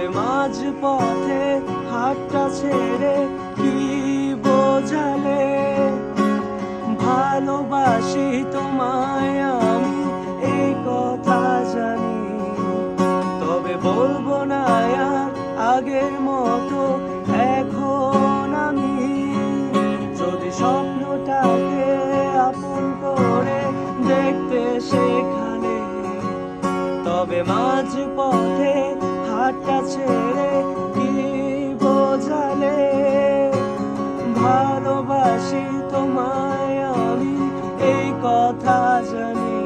তবে মাঝ পথে হাতটা ছেড়ে কি বোঝালে? ভালোবাসি তোমায় আমি এই কথা জানি। তবে বলব না আগের মতো, এখন আমি। যদি স্বপ্নটাকে আপন করে দেখতে সেখানে, তবে মাঝ পথে হাতটা ছেড়ে কি বোঝালে? ভালোবাসি তোমায় আমি, এই কথা জানি।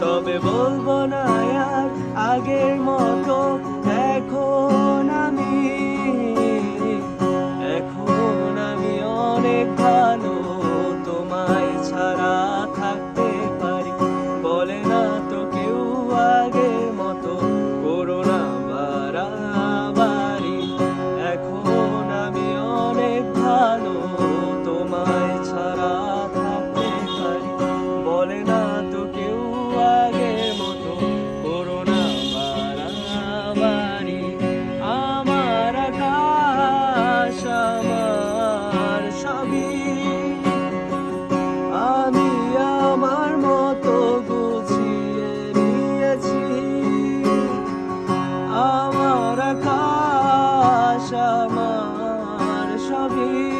তবে বলব না আর আগের মতো আশা আমার সবই।